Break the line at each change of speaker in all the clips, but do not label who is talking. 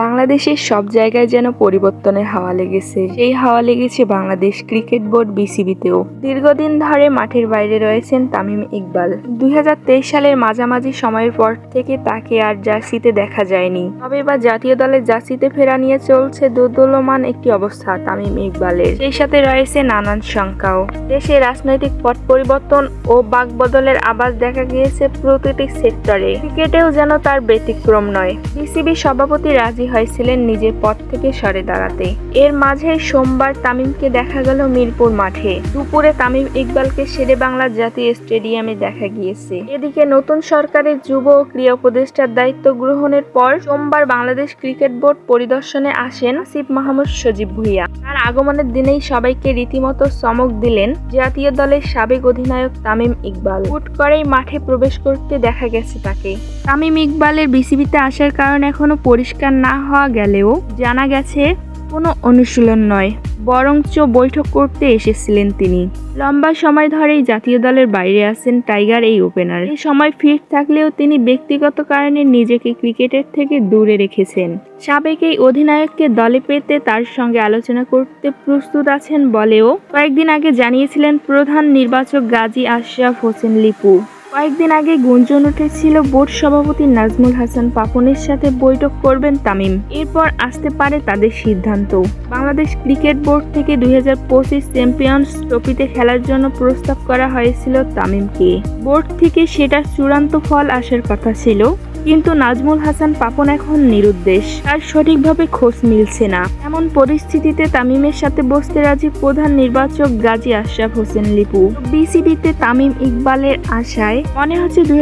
বাংলাদেশের সব জায়গায় যেন পরিবর্তনের হাওয়া লেগেছে। সেই হাওয়া লেগেছে বাংলাদেশ ক্রিকেট বোর্ড বিসিবিতেও। দীর্ঘদিন ধরে মাঠের বাইরে রয়েছেন তামিম ইকবাল। দুই হাজার তেইশ সালের মাঝামাঝি সময়ের পর থেকে তাকে আর জার্সিতে দেখা যায়নি। তবে এবার জাতীয় দলের জার্সিতে ফেরা নিয়ে চলছে দোদুল্যমান একটি অবস্থা তামিম ইকবালের। সেই সাথে রয়েছে নানান শঙ্কাও। দেশে রাজনৈতিক পট পরিবর্তন ও বাকবদলের আবাস দেখা গিয়েছে প্রতিটি সেক্টরে। ক্রিকেটেও যেন তার ব্যতিক্রম নয়। বিসিবি সভাপতি রাজি হয়েছিলেন নিজের পদ থেকে সরে দাঁড়াতে। এর মাঝে সোমবার তামিমকে দেখা গেল মিরপুর মাঠে। দুপুরে তামিম ইকবালকে শেরে বাংলা জাতীয় স্টেডিয়ামে দেখা গিয়েছে। এদিকে নতুন সরকারের যুব ও ক্রীড়া উপদেষ্টার দায়িত্ব গ্রহণের পর সোমবার বাংলাদেশ ক্রিকেট বোর্ড পরিদর্শনে আসেন আসিফ মাহমুদ সজীব ভুইয়া। তার আগমনের দিনেই সবাইকে রীতিমতো চমক দিলেন জাতীয় দলের সাবেক অধিনায়ক তামিম ইকবাল। হুট করেই মাঠে প্রবেশ করতে দেখা গেছে তাকে। তামিম ইকবালের বিসিবিতে আসার কারণ এখনও পরিষ্কার না হওয়া গেলেও জানা গেছে, কোনো অনুশীলন নয়, বরঞ্চ বৈঠক করতে এসেছিলেন তিনি। লম্বা সময় ধরেই জাতীয় দলের বাইরে আছেন টাইগার এই ওপেনার। এই সময় ফিট থাকলেও তিনি ব্যক্তিগত কারণে নিজেকে ক্রিকেটের থেকে দূরে রেখেছেন। সাবেক এই অধিনায়ককে দলে পেতে তার সঙ্গে আলোচনা করতে প্রস্তুত আছেন বলেও কয়েকদিন আগে জানিয়েছিলেন প্রধান নির্বাচক গাজী আশরাফ হোসেন লিপু। কয়েকদিন আগে গুঞ্জন উঠেছিল বোর্ড সভাপতি নাজমুল হাসান পাপনের সাথে বৈঠক করবেন তামিম। এরপর আসতে পারে তাদের সিদ্ধান্ত। বাংলাদেশ ক্রিকেট বোর্ড থেকে দুই হাজার পঁচিশ চ্যাম্পিয়ন্স ট্রফিতে খেলার জন্য প্রস্তাব করা হয়েছিল তামিমকে। বোর্ড থেকে সেটার চূড়ান্ত ফল আসার কথা ছিল। কিন্তু নাজমুল হাসান পাপন এখন নিরুদ্দেশ। তার সঠিকভাবে খোঁজ মিলছে না। এমন পরিস্থিতিতে তামিমের সাথে বসতে রাজি প্রধান নির্বাচক গাজী আশরাফ হোসেন লিপু। বিসিবিতে তামিম ইকবালের আশায় মনে হচ্ছে দুই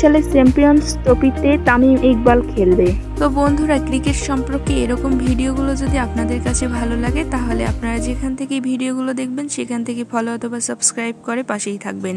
সালের চ্যাম্পিয়ন্স ট্রফিতে তামিম ইকবাল খেলবে।
তো বন্ধুরা, ক্রিকেট সম্পর্কে এরকম ভিডিওগুলো যদি আপনাদের কাছে ভালো লাগে, তাহলে আপনারা যেখান থেকে ভিডিওগুলো দেখবেন, সেখান থেকে ফলো অথবা সাবস্ক্রাইব করে পাশেই থাকবেন।